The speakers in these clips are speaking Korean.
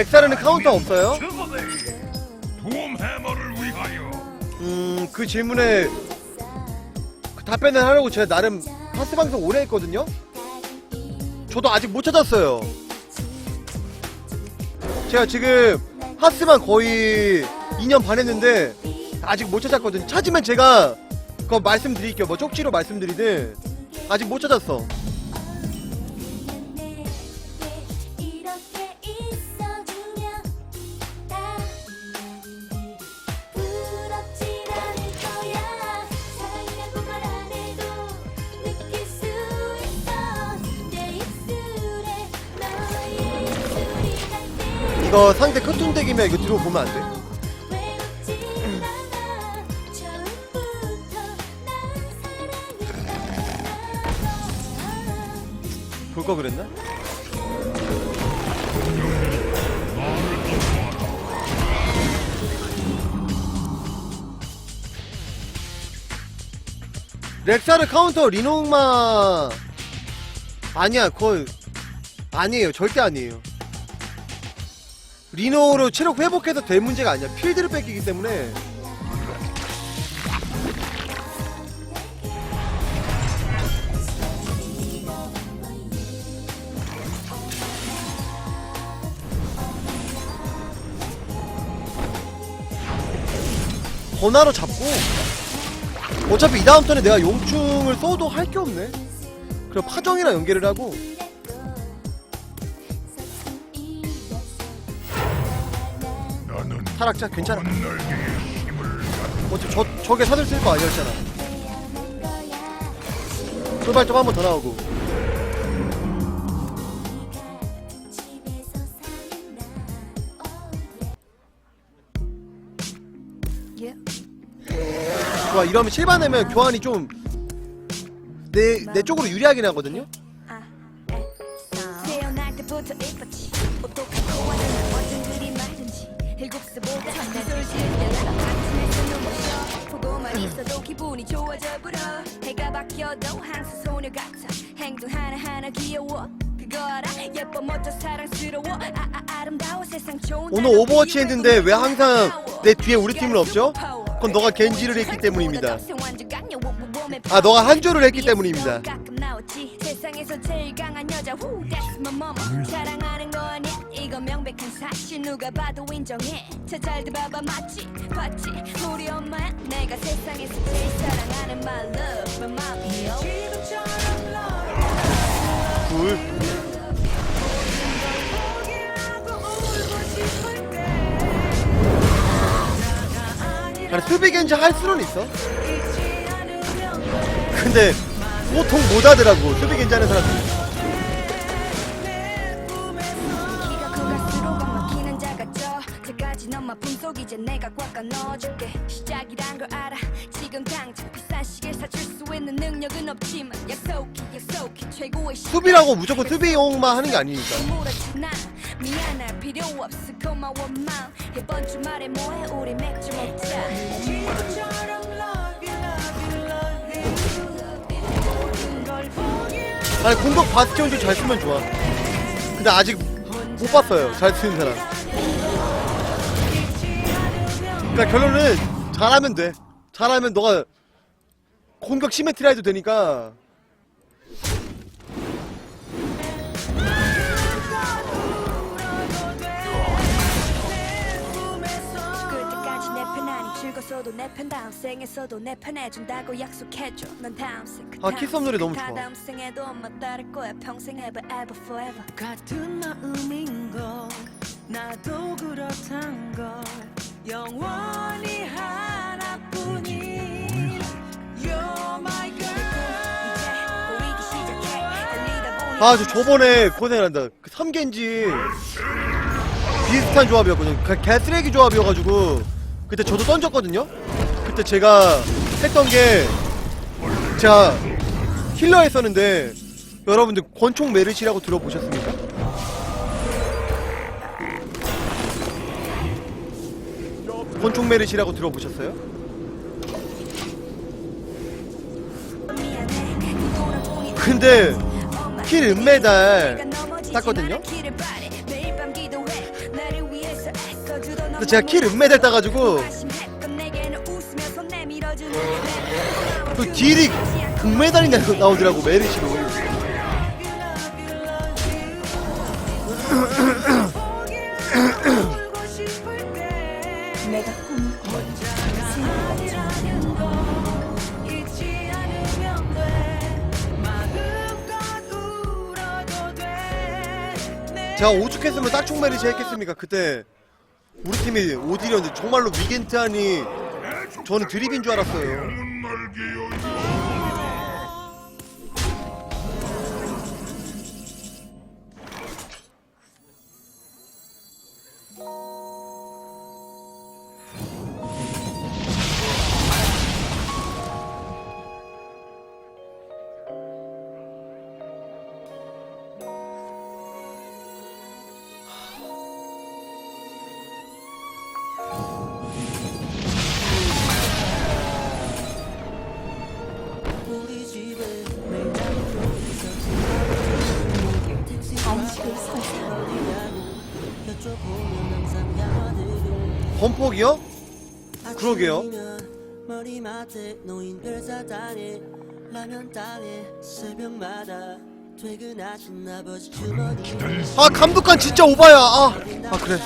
렉사르는 카운터 없어요? 음, 그 질문에 그 답변을 하려고 제가 나름 하스 방송 오래 했거든요? 저도 아직 못 찾았어요. 제가 지금 하스만 거의 2년 반 했는데 아직 못 찾았거든요. 찾으면 제가 그거 말씀드릴게요. 뭐 쪽지로 말씀드리든 아직 못 찾았어. 이거 상대 커튼 덱이면 이거 들어보면 안 돼? 볼 거 그랬나? 렉사르 카운터 리노마 아니야 그거 아니에요 절대 아니에요 리노로 체력 회복해서 될 문제가 아니야. 필드를 뺏기기 때문에. 번화로 잡고. 어차피 이 다음 턴에 내가 용충을 써도 할 게 없네. 그럼 파정이랑 연계를 하고 타락자 괜찮아. 어차피 저, 저게 사들 쓸 거 아니었잖아 출발점 한 번 더 나오고. 좋아 이러면 실반하면 교환이 좀 내, 내 쪽으로 유리하긴 하거든요 기분이 좋아져 불어. 해가 바뀌어도 항상 소녀 같아. 행동 하나하나 귀여워. 그거 알아 예뻐 멋져 사랑스러워. 아, 아 아름다워 세상 좋은 오늘 오버워치 했는데 왜 항상 내 뒤에 우리 팀은 없죠? 그건 너가 겐지를 했기 때문입니다. 아, 너가 한조를 했기 때문입니다. 세상에서 제일 강한 여자. 후 that's my mama. 자랑하는 거 아니야 이거 명백한 사실. 누가 봐도 인정해. 자잘들 봐봐 맞지? 봤지? 우리 엄마야? 내가 세상에서 제일 사랑하는 my love my mommy 둘. 아니 수비 겐지 할 수는 있어. 근데 보통 못 하더라고 수비 하는 사람들 키가 커갈수록 막히는 품속 이제 내가 꽉 넣어줄게. 시작이란 걸 알아. 지금 당장 비싼 시계 사줄 수 있는 능력은 없지만 약속해 약속해 최고의 시 수비라고 무조건 수비용만 하는 게 아니니까. 물었지 나 미안할 필요 없어 고마워 마음. 이번 주말에 뭐해? 우리 맥주 먹자 아니 공격 바스티온 좀잘 쓰면 좋아. 근데 아직 못 봤어요 잘 쓰는 사람. 그러니까 결론은 잘하면 돼. 잘하면 너가 공격 시메트리 해도 되니까 죽었어도 내 편 다음 생에서도 내 편 해준다고 약속해줘. 넌 다음 생그 아, 키썸 노래 너무 좋아. 다음 생에도 엄마 따를 거야. 평생 ever ever forever. 같은 마음인 걸 나도 그렇단 걸 영원히 하나뿐인 You're my girl. 이제 보이기 시작해 달리다 보니 아 저 저번에 고생을 한다. 그 삼겐지. 비슷한 조합이었거든요 그 개쓰레기 조합이어가지고 그때 저도 던졌거든요 그때 제가 했던 게 제가 힐러 했었는데 여러분들 권총 메르시라고 들어보셨습니까? 권총 메르시라고 들어보셨어요? 근데 킬 은메달 땄거든요? 근데 제가 킬 은메달 따가지고 그 딜이 금메달이 나- 나오더라고 메리시로. 내가 돼 제가 오죽했으면 딱총 메리시 했겠습니까 그때 우리 팀이 오딜이었는데 정말로 위겐트하니 저는 드립인 줄 알았어요 범폭이요? 그러게요. 아침이면 머리맡에 놓인 별사탕에 라면 땅에 새벽마다 퇴근하신 아버지 주머니 아 감독관 진짜 오바야 아, 아 그래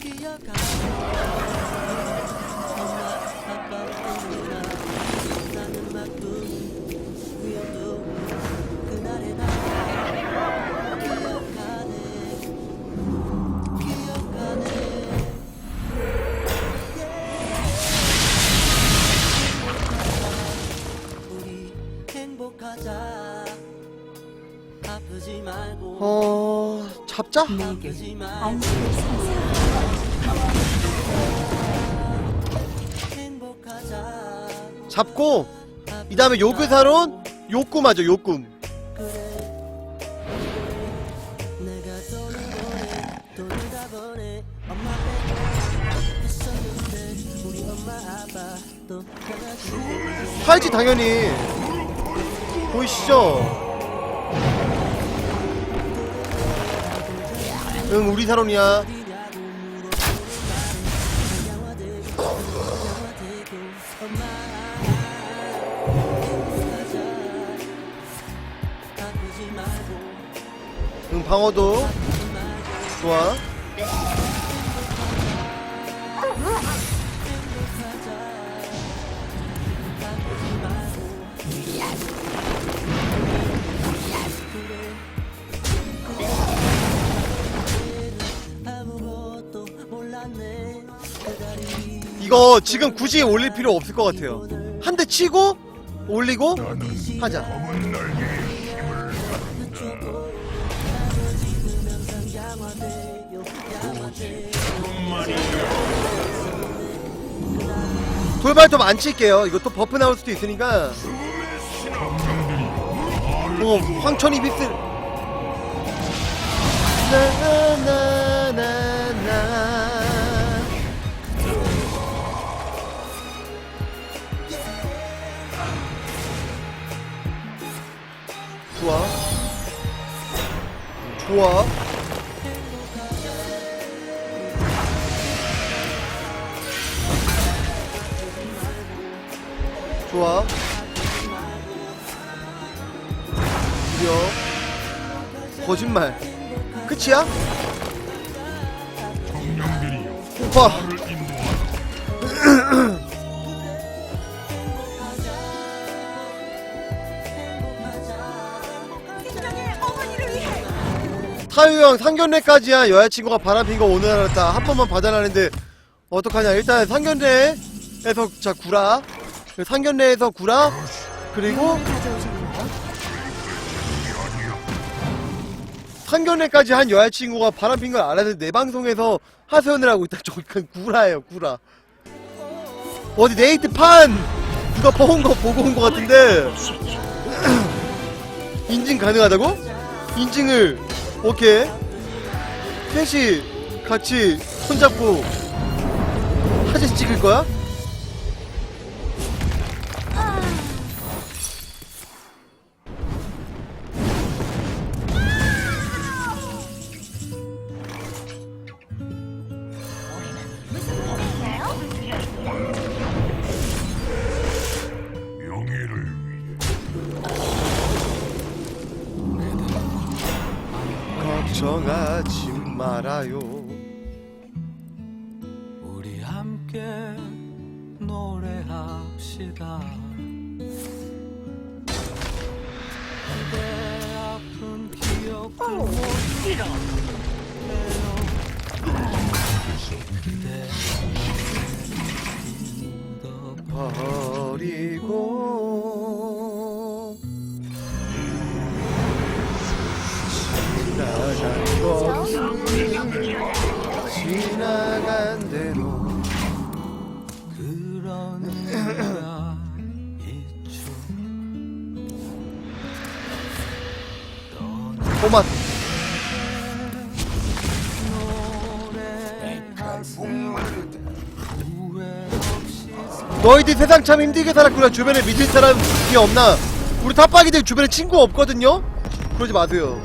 기억하 행복하자 잡고 이 다음에 요그사론 욕꿈 하죠 욕꿈 그래 내가 돈을 보내 돈을 다 보내 엄마 빼고 했었는데 우리 엄마 아빠 또 나가지고 팔지 당연히 보이시죠? 응 우리 사론이야. 어디냐고 물어 이거 지금 굳이 올릴 필요 없을 것 같아요. 한 대 치고 올리고 하자. 돌발 좀안 칠게요. 이거 또 버프 나올 수도 있으니까. 어 황천이 휩쓸. 나나나나 좋아. 좋아. 좋아. 드디어 거짓말. 끝이야? 정령들이여. 오 타요형 상견례까지야. 여자친구가 바람핀 거 오늘 알았다 한 번만 받아라는데 어떡하냐. 일단 상견례에서 자 구라. 상견례에서 구라. 그리고 상견례까지 한 여자친구가 바람핀 걸 알았는데 내 방송에서 하소연을 하고 있다. 저 그냥 구라예요 구라. 어디 네이트 판! 누가 퍼온 거 보고 온 거 같은데. 인증 가능하다고? 인증을 오케이 셋이 같이 손잡고 사진 찍을 거야? 걱정하지 말아요. 우리 함께 노래합시다. 그대 아픈 기억들 모두 그대 버리고 지나간 대로 의미가 있죠. 꼬맛 너희들 세상 참 힘들게 살았구나. 주변에 믿을 사람이 없나? 우리 탑박이들 주변에 친구 없거든요? 그러지 마세요